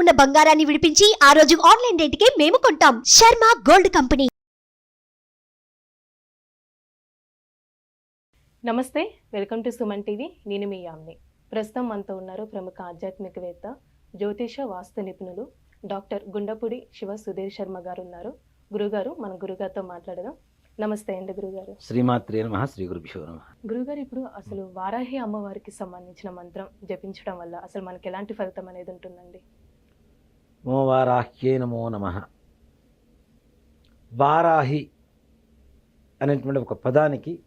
ఉన్న బంగారాన్ని విడిపించి ఆ రోజు ఆన్లైన్ రేటుకే మేము కొంటాం. Sharma gold company. నమస్తే వెల్కమ్ టు సుమన్ టీవీ. నేను మీ యామ్ని. ప్రస్తుతం మనతో ఉన్నారు ప్రముఖ ఆధ్యాత్మికవేత్త జ్యోతిష వాస్తు నిపుణులు డాక్టర్ గుండపూడి శివ సుధీర్ శర్మ గారు ఉన్నారు గురుగారు మన గురుగారితో మాట్లాడదాం. నమస్తే అండి గురుగారు. శ్రీమాత్రే నమ శ్రీ గురుభ్యో నమ. గురుగారు ఇప్పుడు అసలు వారాహి అమ్మవారికి సంబంధించిన మంత్రం జపించడం వల్ల అసలు మనకి ఎలాంటి ఫలితం అనేది ఉంటుందండి? ఓ వారాహ్యే నమో నమ. వారాహి అనేటువంటి ఒక పదానికి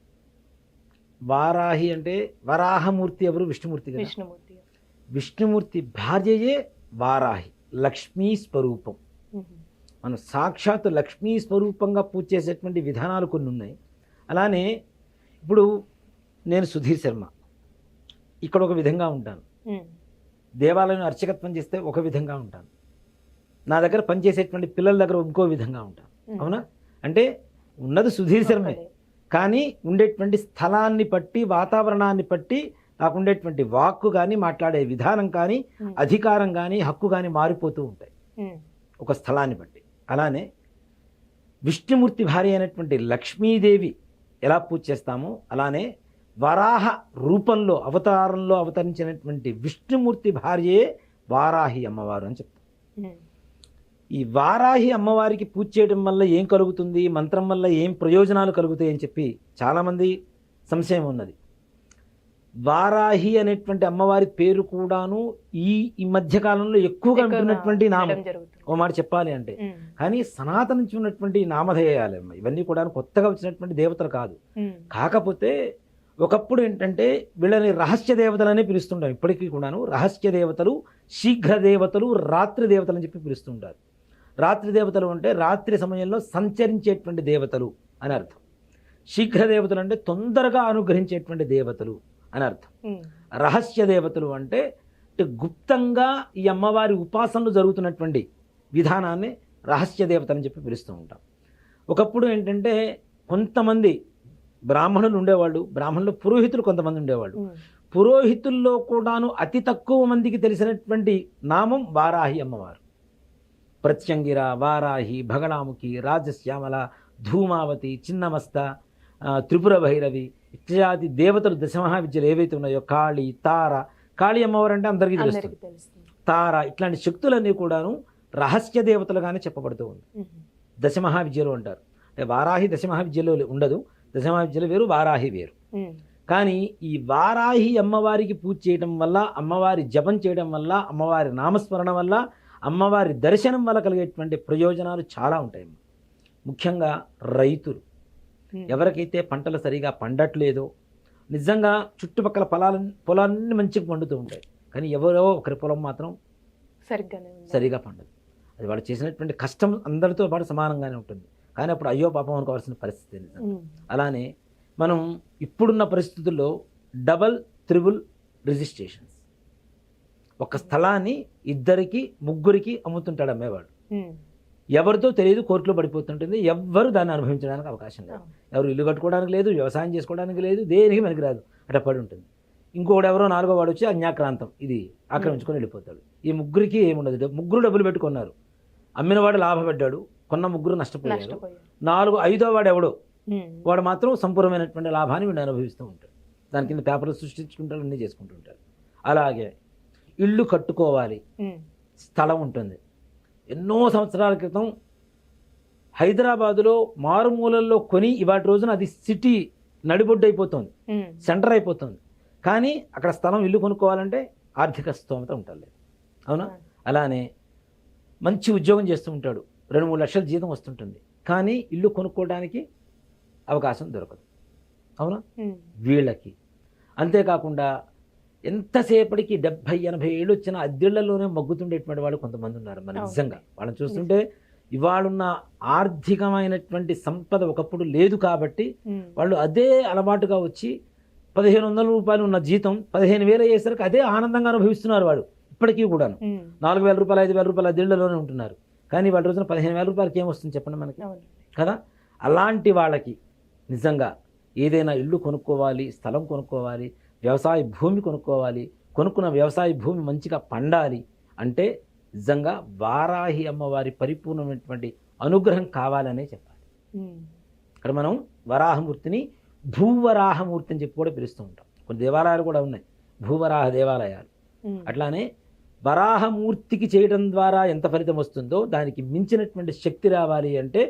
వారాహి అంటే వరాహమూర్తి ఎవరు? విష్ణుమూర్తి విష్ణుమూర్తి. విష్ణుమూర్తి భార్యయే వారాహి లక్ష్మీ స్వరూపం. మనం సాక్షాత్ లక్ష్మీ స్వరూపంగా పూజ చేసేటువంటి విధానాలు కొన్ని ఉన్నాయి. అలానే ఇప్పుడు నేను సుధీర్ శర్మ. ఇక్కడ ఒక విధంగా ఉంటాను. దేవాలయం అర్చకత్వం చేస్తే ఒక విధంగా ఉంటాను. నా దగ్గర పనిచేసేటువంటి పిల్లల దగ్గర ఇంకో విధంగా ఉంటాను. అవునా అంటే ఉన్నది సుధీర్ శర్మే. కానీ ఉండేటువంటి స్థలాన్ని బట్టి వాతావరణాన్ని బట్టి నాకు ఉండేటువంటి వాక్కు కానీ మాట్లాడే విధానం కానీ. అధికారం కానీ హక్కు కానీ మారిపోతూ ఉంటాయి. ఒక స్థలాన్ని బట్టి అలానే విష్ణుమూర్తి భార్య అయినటువంటి లక్ష్మీదేవి ఎలా పూజ చేస్తామో అలానే వరాహ రూపంలో అవతారంలో అవతరించినటువంటి విష్ణుమూర్తి భార్యే వారాహి అమ్మవారు అని చెప్తాం. ఈ వారాహి అమ్మవారికి పూజ చేయడం వల్ల ఏం కలుగుతుంది మంత్రం వల్ల ఏం ప్రయోజనాలు కలుగుతాయి అని చెప్పి చాలామంది సంశయం ఉన్నది వారాహి అనేటువంటి అమ్మవారి పేరు కూడాను ఈ ఈ మధ్య కాలంలో ఎక్కువగా ఉంటున్నటువంటి నామం. ఓ మాట చెప్పాలి అంటే. కానీ సనాతన నుంచి ఉన్నటువంటి నామధేయాలు ఇవన్నీ కూడా కొత్తగా వచ్చినటువంటి దేవతలు కాదు. కాకపోతే ఒకప్పుడు ఏంటంటే వీళ్ళని రహస్య దేవతలనే పిలుస్తుంటాం ఇప్పటికీ కూడాను రహస్య దేవతలు శీఘ్ర దేవతలు రాత్రి దేవతలు అని చెప్పి పిలుస్తుంటారు రాత్రి దేవతలు అంటే రాత్రి సమయంలో సంచరించేటువంటి దేవతలు అని అర్థం. శీఘ్ర దేవతలు అంటే తొందరగా అనుగ్రహించేటువంటి దేవతలు అని అర్థం. రహస్య దేవతలు అంటే గుప్తంగా ఈ అమ్మవారి ఉపాసనలు జరుగుతున్నటువంటి విధానాన్ని రహస్య దేవత అని చెప్పి పిలుస్తూ ఉంటాం. ఒకప్పుడు ఏంటంటే కొంతమంది బ్రాహ్మణులు ఉండేవాళ్ళు బ్రాహ్మణులు పురోహితులు కొంతమంది ఉండేవాళ్ళు. పురోహితుల్లో కూడాను అతి తక్కువ మందికి తెలిసినటువంటి నామం వారాహి అమ్మవారు. ప్రత్యంగిర వారాహి భగళాముఖి రాజశ్యామల ధూమావతి చిన్నమస్త త్రిపుర భైరవి ఇత్యాది దేవతలు దశమహావిద్యలు ఏవైతే ఉన్నాయో కాళి తార కాళీ అమ్మవారు అంటే అందరికీ తెలుస్తుంది. తార ఇట్లాంటి శక్తులన్నీ కూడాను రహస్య దేవతలుగానే చెప్పబడుతూ ఉంది. మ్మ్. దశమహావిద్యలు అంటారు. అంటే వారాహి దశమహావిద్యలో ఉండదు. దశమహావిద్యలు వేరు వారాహి వేరు. కానీ ఈ వారాహి అమ్మవారికి పూజ చేయడం వల్ల అమ్మవారి జపం చేయడం వల్ల అమ్మవారి నామస్మరణ వల్ల అమ్మవారి దర్శనం వల్ల కలిగేటువంటి ప్రయోజనాలు చాలా ఉంటాయి. ముఖ్యంగా రైతులు. ఎవరికైతే పంటలు సరిగా పండట్లేదో నిజంగా చుట్టుపక్కల పొలాలు పొలాలన్నీ మంచిగా పండుతూ ఉంటాయి. కానీ ఎవరో ఒకరి పొలం మాత్రం సరిగ్గానే ఉంది సరిగా పండదు. అది వాళ్ళు చేసినటువంటి కష్టం అందరితో పాటు సమానంగానే ఉంటుంది. కానీ అప్పుడు అయ్యో పాపం అనుకోవాల్సిన పరిస్థితి. అలానే మనం ఇప్పుడున్న పరిస్థితుల్లో డబల్ త్రిబుల్ రిజిస్ట్రేషన్స్. ఒక స్థలాన్ని ఇద్దరికి ముగ్గురికి అమ్ముతుంటాడు అమ్మేవాడు. మ్మ్. ఎవరితో తెలియదు కోర్టులో పడిపోతుంటుంది. ఎవ్వరు దాన్ని అనుభవించడానికి అవకాశం లేదు. ఎవరు ఇల్లు కట్టుకోవడానికి లేదు వ్యవసాయం చేసుకోవడానికి లేదు దేనికి పనికిరాదు. అట్లా పడి ఉంటుంది ఇంకొకడు ఎవరో నాలుగో వాడు వచ్చి అన్యాక్రాంతం. ఇది ఆక్రమించుకొని వెళ్ళిపోతాడు. ఈ ముగ్గురికి ఏముండదు. ముగ్గురు డబ్బులు పెట్టుకున్నారు. అమ్మినవాడు లాభపడ్డాడు కొన్న ముగ్గురు నష్టపోయారు. నష్టపోయారు. నాలుగు ఐదో వాడు ఎవడో. వాడు మాత్రం సంపూర్ణమైనటువంటి లాభాన్ని వీడు అనుభవిస్తూ ఉంటాడు. దాని కింద పేపర్లు సృష్టించుకుంటాడు అన్నీ చేసుకుంటుంటారు అలాగే ఇల్లు కట్టుకోవాలి. స్థలం ఉంటుంది. ఎన్నో సంవత్సరాల క్రితం హైదరాబాదులో మారుమూలల్లో కొని ఇవాటి రోజున అది సిటీ నడిబొడ్డు అయిపోతుంది. సెంటర్ అయిపోతుంది కానీ అక్కడ స్థలం ఇల్లు కొనుక్కోవాలంటే ఆర్థిక స్తోమత ఉంటుంది అవునా? అలానే మంచి ఉద్యోగం చేస్తూ ఉంటాడు. రెండు మూడు లక్షల జీతం వస్తుంటుంది. కానీ ఇల్లు కొనుక్కోవడానికి అవకాశం దొరకదు. అవునా. వీళ్ళకి. అంతేకాకుండా ఎంతసేపటికి డెబ్భై ఎనభై ఏళ్ళు వచ్చిన అద్దెళ్ళలోనే మగ్గుతుండేటువంటి వాళ్ళు కొంతమంది ఉన్నారు. అవును. నిజంగా వాళ్ళని చూస్తుంటే ఇవాళున్న ఆర్థికమైనటువంటి సంపద ఒకప్పుడు లేదు కాబట్టి. వాళ్ళు అదే అలవాటుగా వచ్చి పదిహేను వందల రూపాయలు ఉన్న జీతం పదిహేను వేలు అయ్యేసరికి అదే ఆనందంగా అనుభవిస్తున్నారు వాడు ఇప్పటికీ కూడాను. నాలుగు వేల రూపాయలు ఐదు వేల రూపాయలు అద్దెళ్ళలోనే ఉంటున్నారు. కానీ వాళ్ళ రోజున పదిహేను వేల రూపాయలకి ఏమొస్తుంది చెప్పండి మనకి? కదా? అలాంటి వాళ్ళకి నిజంగా ఏదైనా ఇల్లు కొనుక్కోవాలి స్థలం కొనుక్కోవాలి వ్యవసాయ భూమి కొనుక్కోవాలి. కొనుక్కున్న వ్యవసాయ భూమి మంచిగా పండాలి అంటే నిజంగా వారాహి అమ్మవారి పరిపూర్ణమైనటువంటి అనుగ్రహం కావాలనే చెప్పాలి. ఇక్కడ మనం వరాహమూర్తిని భూవరాహమూర్తి అని చెప్పి కూడా పిలుస్తూ ఉంటాం. కొన్ని దేవాలయాలు కూడా ఉన్నాయి. భూవరాహ దేవాలయాలు. అట్లానే వరాహమూర్తికి చేయడం ద్వారా ఎంత ఫలితం వస్తుందో దానికి మించినటువంటి శక్తి రావాలి అంటే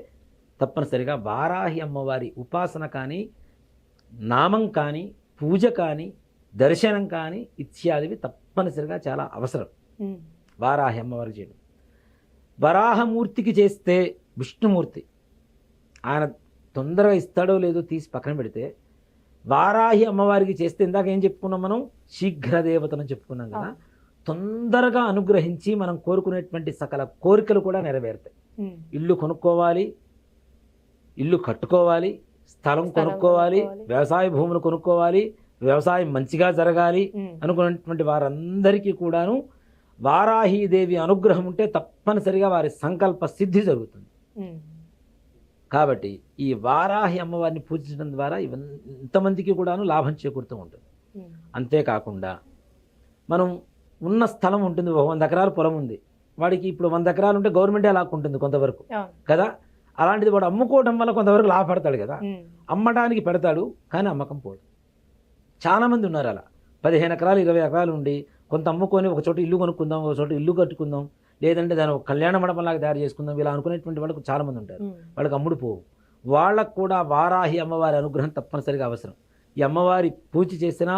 తప్పనిసరిగా వారాహి అమ్మవారి ఉపాసన కానీ నామం కానీ పూజ కానీ దర్శనం కానీ ఇత్యాదివి తప్పనిసరిగా చాలా అవసరం. వారాహి అమ్మవారికి చేయడం వరాహమూర్తికి చేస్తే విష్ణుమూర్తి ఆయన తొందరగా ఇస్తాడో లేదో తీసి పక్కన పెడితే వారాహి అమ్మవారికి చేస్తే ఇందాక ఏం చెప్పుకున్నాం మనం శీఘ్ర దేవతను చెప్పుకున్నాం కదా. తొందరగా అనుగ్రహించి మనం కోరుకునేటువంటి సకల కోరికలు కూడా నెరవేరుతాయి. ఇల్లు కొనుక్కోవాలి ఇల్లు కట్టుకోవాలి స్థలం కొనుక్కోవాలి. వ్యవసాయ భూములు కొనుక్కోవాలి వ్యవసాయం మంచిగా జరగాలి. అనుకున్నటువంటి వారందరికీ కూడాను వారాహీదేవి అనుగ్రహం ఉంటే తప్పనిసరిగా వారి సంకల్ప సిద్ధి జరుగుతుంది. కాబట్టి ఈ వారాహి అమ్మవారిని పూజించడం ద్వారా ఇంతమందికి కూడాను లాభం చేకూరుతూ ఉంటుంది. అంతేకాకుండా మనం ఉన్న స్థలం ఉంటుంది ఒక వంద ఎకరాల పొలం ఉంది వాడికి ఇప్పుడు వంద ఎకరాలు ఉంటే గవర్నమెంటే లాక్కుంటుంది కొంతవరకు. కదా అలాంటిది వాడు అమ్ముకోవడం వల్ల కొంతవరకు లాభపడతాడు కదా. అమ్మడానికి పెడతాడు కానీ అమ్మకం పోదు. చాలామంది ఉన్నారు అలా. పదిహేను ఎకరాలు ఇరవై ఎకరాలు ఉండి కొంత అమ్ముకొని ఒక చోట ఇల్లు కొనుక్కుందాం ఒక చోట ఇల్లు కట్టుకుందాం లేదంటే దాన్ని ఒక కళ్యాణ మండపంలాగా తయారు చేసుకుందాం ఇలా అనుకునేటువంటి వాళ్ళకు చాలామంది ఉంటారు. వాళ్ళకి అమ్ముడు పోవు. వాళ్ళకు కూడా వారాహి అమ్మవారి అనుగ్రహం తప్పనిసరిగా అవసరం. ఈ అమ్మవారి పూజ చేసినా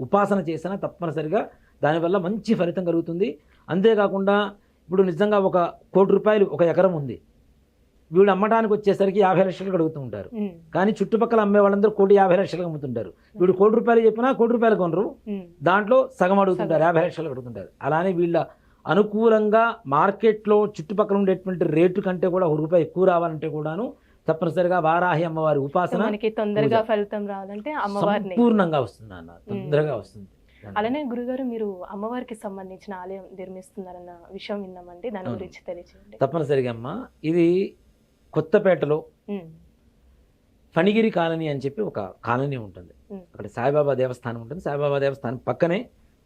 ఉపాసన చేసినా తప్పనిసరిగా దానివల్ల మంచి ఫలితం కలుగుతుంది. అంతేకాకుండా ఇప్పుడు నిజంగా ఒక కోటి రూపాయలు ఒక ఎకరం ఉంది. వీడు అమ్మడానికి వచ్చేసరికి యాభై లక్షలు అడుగుతూ ఉంటారు. కానీ చుట్టుపక్కల అమ్మే వాళ్ళందరూ కోటి యాభై లక్షలకు అమ్ముతుంటారు. వీడు కోటి రూపాయలు చెప్పినా కోటి రూపాయలు కొనరు. దాంట్లో సగం అడుగుతుంటారు. యాభై లక్షలు అడుగుతుంటారు అలానే వీళ్ళ అనుకూలంగా మార్కెట్లో చుట్టుపక్కల ఉండేటువంటి రేటు కంటే కూడా ఒక రూపాయి ఎక్కువ రావాలంటే కూడాను తప్పనిసరిగా వారాహి అమ్మవారి ఉపాసన మనకి తొందరగా. ఫలితం రావాలంటే అమ్మవారిని. సంపూర్ణంగా వస్తుంది అన్న తొందరగా వస్తుంది. అలానే గురుగారు మీరు అమ్మవారికి సంబంధించిన ఆలయం నిర్మిస్తున్నారన్న విషయం విన్నామండి. దాని. గురించి తెలియచేయండి. తప్పనిసరిగా అమ్మ ఇది కొత్తపేటలో. ఫణిగిరి కాలనీ అని చెప్పి ఒక కాలనీ ఉంటుంది. అక్కడ సాయిబాబా దేవస్థానం ఉంటుంది సాయిబాబా దేవస్థానం పక్కనే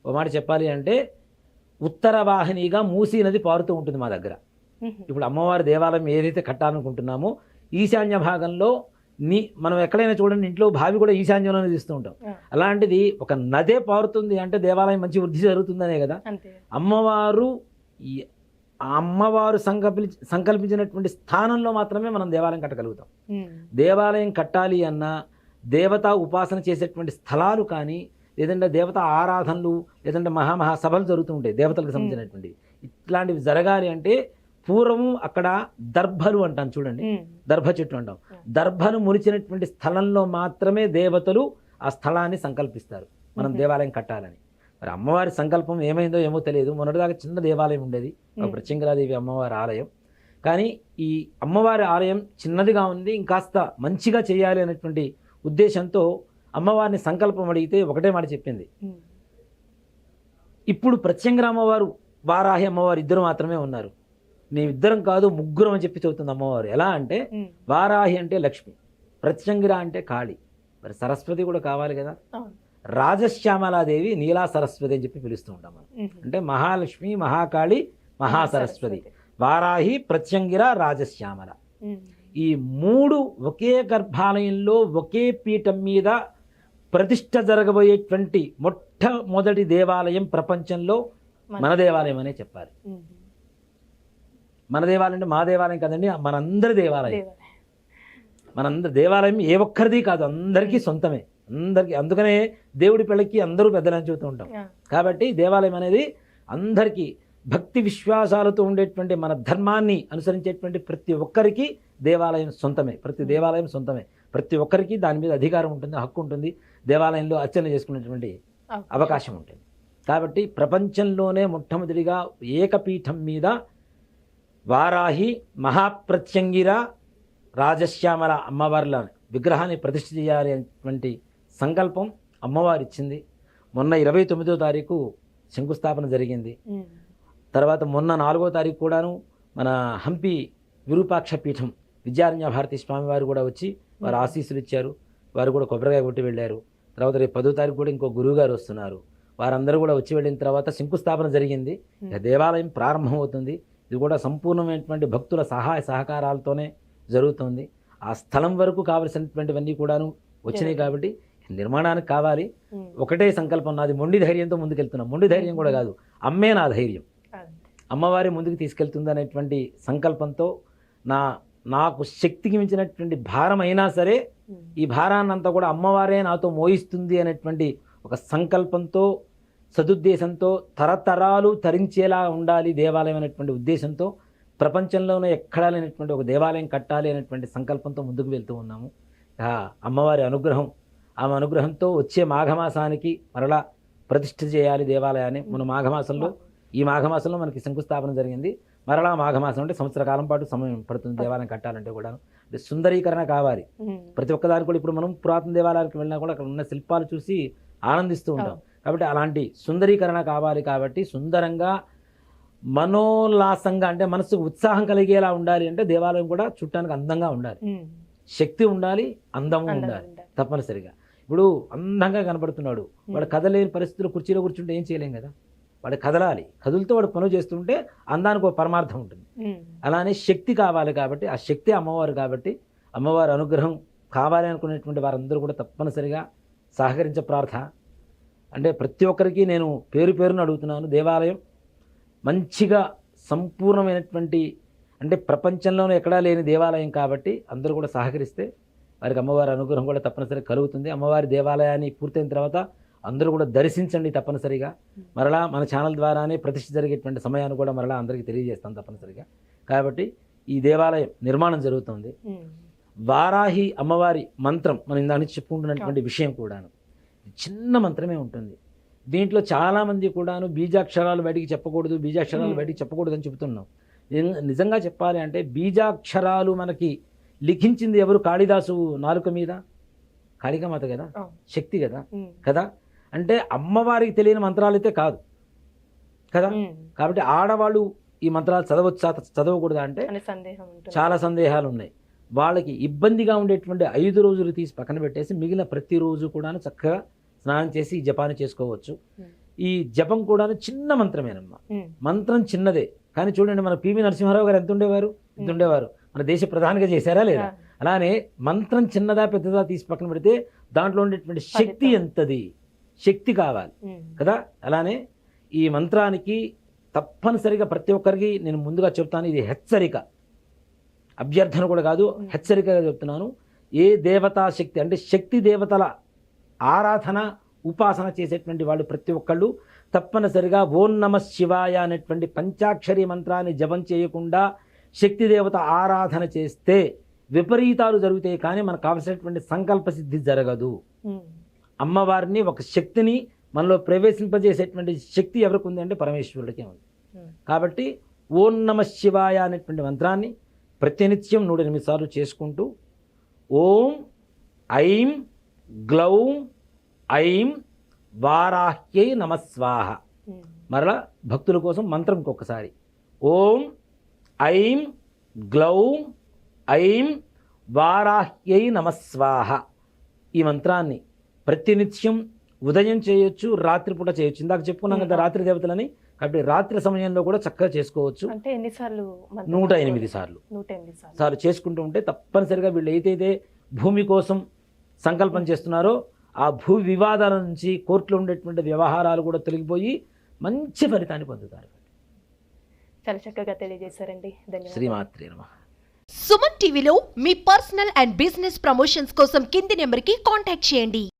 ఒక మాట చెప్పాలి అంటే ఉత్తర వాహినిగా మూసీ నది పారుతూ ఉంటుంది మా దగ్గర. ఇప్పుడు అమ్మవారి దేవాలయం ఏదైతే కట్టాలనుకుంటున్నామో ఈశాన్య భాగంలో నీ మనం ఎక్కడైనా చూడండి ఇంట్లో బావి కూడా ఈశాన్యంలోనే తీస్తూ ఉంటాం. అలాంటిది ఒక నదే పారుతుంది అంటే దేవాలయం మంచి వృద్ధి జరుగుతుందనే కదా అమ్మవారు ఆ అమ్మవారు సంకల్పించి సంకల్పించినటువంటి స్థానంలో మాత్రమే మనం దేవాలయం కట్టగలుగుతాం. దేవాలయం కట్టాలి అన్నా దేవతా ఉపాసన చేసేటువంటి స్థలాలు కానీ లేదంటే దేవతా ఆరాధనలు లేదంటే మహామహా సభలు జరుగుతూ ఉంటాయి దేవతలకు సంబంధించినటువంటి ఇట్లాంటివి జరగాలి అంటే పూర్వము అక్కడ దర్భలు అంటాం చూడండి. దర్భ చెట్టు అంటాం. దర్భను మురిచినటువంటి స్థలంలో మాత్రమే దేవతలు ఆ స్థలాన్ని సంకల్పిస్తారు మనం. దేవాలయం కట్టాలని మరి అమ్మవారి సంకల్పం ఏమైందో ఏమో తెలియదు మొన్నటిదాకా చిన్న దేవాలయం ఉండేది ఒక. ప్రత్యంగరాదేవి అమ్మవారి ఆలయం కానీ ఈ అమ్మవారి ఆలయం చిన్నదిగా ఉంది ఇంకాస్త మంచిగా చేయాలి అనేటువంటి ఉద్దేశంతో అమ్మవారిని సంకల్పం అడిగితే ఒకటే మాట చెప్పింది. ఇప్పుడు ప్రత్యంగర అమ్మవారు వారాహి అమ్మవారు ఇద్దరు మాత్రమే ఉన్నారు మేమిద్దరం కాదు ముగ్గురం అని చెప్పి చెబుతుంది అమ్మవారు ఎలా అంటే. వారాహి అంటే లక్ష్మి ప్రత్యంగిర అంటే కాళి మరి సరస్వతి కూడా కావాలి కదా. రాజశ్యామలాదేవి నీలా సరస్వతి అని చెప్పి పిలుస్తూ ఉంటాం మనం. అంటే మహాలక్ష్మి మహాకాళి మహాసరస్వతి వారాహి ప్రత్యంగిర రాజశ్యామల. ఈ మూడు ఒకే గర్భాలయంలో ఒకే పీఠం మీద ప్రతిష్ట జరగబోయేటువంటి మొట్టమొదటి దేవాలయం ప్రపంచంలో మన దేవాలయం అనే చెప్పాలి. మన దేవాలయం అంటే మా దేవాలయం కదండి మనందరి దేవాలయం. మనందరి దేవాలయం ఏ ఒక్కరిది కాదు అందరికీ సొంతమే అందరికీ అందుకనే దేవుడి పెళ్ళకి అందరూ పెద్దలని చెబుతూ ఉంటాం. కాబట్టి దేవాలయం అనేది అందరికీ భక్తి విశ్వాసాలతో ఉండేటువంటి మన ధర్మాన్ని అనుసరించేటువంటి ప్రతి ఒక్కరికి దేవాలయం సొంతమే. ప్రతి దేవాలయం సొంతమే. ప్రతి ఒక్కరికి దాని మీద అధికారం ఉంటుంది హక్కు ఉంటుంది. దేవాలయంలో అర్చన చేసుకునేటువంటి అవకాశం ఉంటుంది. కాబట్టి ప్రపంచంలోనే మొట్టమొదటిగా ఏకపీఠం మీద వారాహి మహాప్రత్యంగిర రాజశ్యామల అమ్మవార్ల విగ్రహాన్ని ప్రతిష్ఠ చేయాలి అనేటువంటి సంకల్పం అమ్మవారు ఇచ్చింది మొన్న ఇరవై తొమ్మిదో తారీఖు శంకుస్థాపన జరిగింది. తర్వాత మొన్న నాలుగో తారీఖు కూడాను మన హంపి విరూపాక్ష పీఠం విద్యారణ్య భారతి స్వామి వారు కూడా వచ్చి వారు ఆశీస్సులు ఇచ్చారు వారు కూడా కొబ్బరికాయ కొట్టి వెళ్ళారు. తర్వాత రేపు పదో తారీఖు కూడా ఇంకో గురువు గారు వస్తున్నారు. వారందరూ కూడా వచ్చి వెళ్ళిన తర్వాత శంకుస్థాపన జరిగింది. దేవాలయం ప్రారంభమవుతుంది ఇది కూడా సంపూర్ణమైనటువంటి భక్తుల సహాయ సహకారాలతోనే జరుగుతుంది. ఆ స్థలం వరకు కావలసినటువంటివన్నీ కూడాను వచ్చినాయి కాబట్టి నిర్మాణానికి కావాలి. ఒకటే సంకల్పం నాది. మొండి ధైర్యంతో ముందుకెళ్తున్నాం. మొండి ధైర్యం కూడా కాదు. అమ్మే నా ధైర్యం. అమ్మవారి ముందుకు తీసుకెళ్తుంది అనేటువంటి సంకల్పంతో నా నాకు శక్తికి మించినటువంటి భారం అయినా సరే. ఈ భారాన్నంతా కూడా అమ్మవారే నాతో మోయిస్తుంది అనేటువంటి ఒక సంకల్పంతో సదుద్దేశంతో తరతరాలు తరించేలా ఉండాలి దేవాలయం అనేటువంటి ఉద్దేశంతో ప్రపంచంలోనే ఎక్కడా లేనటువంటి ఒక దేవాలయం కట్టాలి అనేటువంటి సంకల్పంతో ముందుకు వెళ్తూ ఉన్నాము. అమ్మవారి అనుగ్రహం ఆమె అనుగ్రహంతో వచ్చే మాఘమాసానికి మరలా ప్రతిష్ఠ చేయాలి దేవాలయాన్ని మన మాఘమాసంలో ఈ మాఘమాసంలో మనకి శంకుస్థాపన జరిగింది మరలా మాఘమాసం అంటే సంవత్సర కాలం పాటు సమయం పడుతుంది దేవాలయం కట్టాలంటే కూడా అంటే సుందరీకరణ కావాలి. ప్రతి ఒక్కదానికి కూడా ఇప్పుడు మనం పురాతన దేవాలయానికి వెళ్ళినా కూడా అక్కడ ఉన్న శిల్పాలు చూసి ఆనందిస్తూ ఉంటాం. కాబట్టి అలాంటి సుందరీకరణ కావాలి కాబట్టి సుందరంగా మనోల్లాసంగా అంటే మనసుకు ఉత్సాహం కలిగేలా ఉండాలి అంటే దేవాలయం కూడా చుట్టానికి అందంగా ఉండాలి. శక్తి ఉండాలి అందం అందంగా ఉండాలి ఉండాలి. తప్పనిసరిగా ఇప్పుడు అందంగా కనపడుతున్నాడు. వాడు కదలేని పరిస్థితుల్లో కుర్చీలో కూర్చుంటే ఏం చేయలేం కదా? వాడు కదలాలి. కదులుతో వాడు పనులు చేస్తుంటే అందానికి ఒక పరమార్థం ఉంటుంది. అలానే శక్తి కావాలి కాబట్టి ఆ శక్తి అమ్మవారు కాబట్టి అమ్మవారి అనుగ్రహం కావాలి అనుకునేటువంటి వారందరూ కూడా తప్పనిసరిగా సహకరించే ప్రార్థన అంటే ప్రతి ఒక్కరికి నేను పేరు పేరును అడుగుతున్నాను. దేవాలయం మంచిగా సంపూర్ణమైనటువంటి అంటే ప్రపంచంలోనే ఎక్కడా లేని దేవాలయం కాబట్టి అందరూ కూడా సహకరిస్తే వారికి అమ్మవారి అనుగ్రహం కూడా తప్పనిసరిగా కలుగుతుంది. అమ్మవారి దేవాలయాన్ని పూర్తయిన తర్వాత అందరూ కూడా దర్శించండి తప్పనిసరిగా. మరలా మన ఛానల్ ద్వారానే ప్రతిష్ఠ జరిగేటువంటి సమయాన్ని కూడా మరలా అందరికీ తెలియజేస్తాం తప్పనిసరిగా. కాబట్టి ఈ దేవాలయం నిర్మాణం జరుగుతుంది. వారాహి అమ్మవారి మంత్రం మనం ఇందా నుంచి చెప్పుకుంటున్నటువంటి విషయం కూడాను. చిన్న మంత్రమే ఉంటుంది. దీంట్లో చాలామంది కూడాను బీజాక్షరాలు బయటికి చెప్పకూడదు బీజాక్షరాలు. బయటికి చెప్పకూడదు అని చెబుతున్నాం నిజంగా చెప్పాలి అంటే బీజాక్షరాలు మనకి లిఖించింది ఎవరు? కాళిదాసు నాలుక మీద? కాళికామాత కదా. శక్తి కదా. కదా? అంటే అమ్మవారికి తెలియని మంత్రాలు అయితే కాదు? కదా. కాబట్టి ఆడవాళ్ళు ఈ మంత్రాలు చదవచ్చా? చదవకూడదా అంటే చాలా సందేహాలు ఉన్నాయి వాళ్ళకి ఇబ్బందిగా ఉండేటువంటి ఐదు రోజులు తీసి పక్కన పెట్టేసి మిగిలిన ప్రతిరోజు కూడా చక్కగా స్నానం చేసి ఈ జపాన్ని చేసుకోవచ్చు. ఈ జపం కూడా చిన్న మంత్రమేనమ్మా. మంత్రం చిన్నదే. కానీ చూడండి మన పివి నరసింహారావు గారు ఎంత ఉండేవారు? ఎంత ఉండేవారు? మన దేశ ప్రధానిగా చేశారా లేదా. అలానే మంత్రం చిన్నదా పెద్దదా తీసి పక్కన పెడితే దాంట్లో ఉండేటువంటి శక్తి. ఎంతది? శక్తి కావాలి. కదా? అలానే ఈ మంత్రానికి తప్పనిసరిగా ప్రతి ఒక్కరికి నేను ముందుగా చెప్తాను ఇది హెచ్చరిక. అభ్యర్థన కూడా కాదు హెచ్చరికగా చెప్తున్నాను. ఏ దేవతా శక్తి అంటే శక్తి దేవతల ఆరాధన ఉపాసన చేసేటువంటి వాళ్ళు ప్రతి ఒక్కళ్ళు తప్పనిసరిగా ఓం నమ శివాయ అనేటువంటి పంచాక్షరి మంత్రాన్ని జపం చేయకుండా శక్తి దేవత ఆరాధన చేస్తే విపరీతాలు జరుగుతాయి కానీ మనకు కావలసినటువంటి సంకల్ప సిద్ధి జరగదు. అమ్మవారిని ఒక శక్తిని మనలో ప్రవేశింపజేసేటువంటి శక్తి ఎవరికి ఉంది అంటే పరమేశ్వరుడికే ఉంది. కాబట్టి ఓం నమ శివాయ అనేటువంటి మంత్రాన్ని ప్రతినిత్యం నూట ఎనిమిది సార్లు చేసుకుంటూ ఓం ఐం గ్లౌం ఐం వారాహ్యై నమస్వాహ. మరలా భక్తుల కోసం మంత్రం ఇంకొకసారి ఓం ఐం గ్లౌం ఐం వారాహ్యై నమస్వాహ. ఈ మంత్రాన్ని ప్రతినిత్యం ఉదయం చేయొచ్చు రాత్రిపూట చేయొచ్చు. ఇందాక చెప్పుకున్నాం కదా రాత్రి దేవతలని. కాబట్టి రాత్రి సమయంలో కూడా చక్కగా చేసుకోవచ్చు. అంటే ఎన్నిసార్లు నూట? ఎనిమిది సార్లు. నూట ఎనిమిది సార్లు. సార్లు చేసుకుంటూ ఉంటే తప్పనిసరిగా వీళ్ళు ఏదైతే భూమి కోసం సంకల్పం చేస్తున్నారో ఆ భూ వివాదాల నుంచి కోర్టులో ఉండేటువంటి వ్యవహారాలు కూడా తొలగిపోయి మంచి ఫలితాన్ని పొందుతారు. చాలా చక్కగా తెలియజేశారండి. ధన్యవాదాలు. శ్రీమాత్రి నమ. సుమన్ టీవీలో మీ పర్సనల్ అండ్ బిజినెస్ ప్రమోషన్స్ కోసం కింది నెంబర్కి కాంటాక్ట్ చేయండి.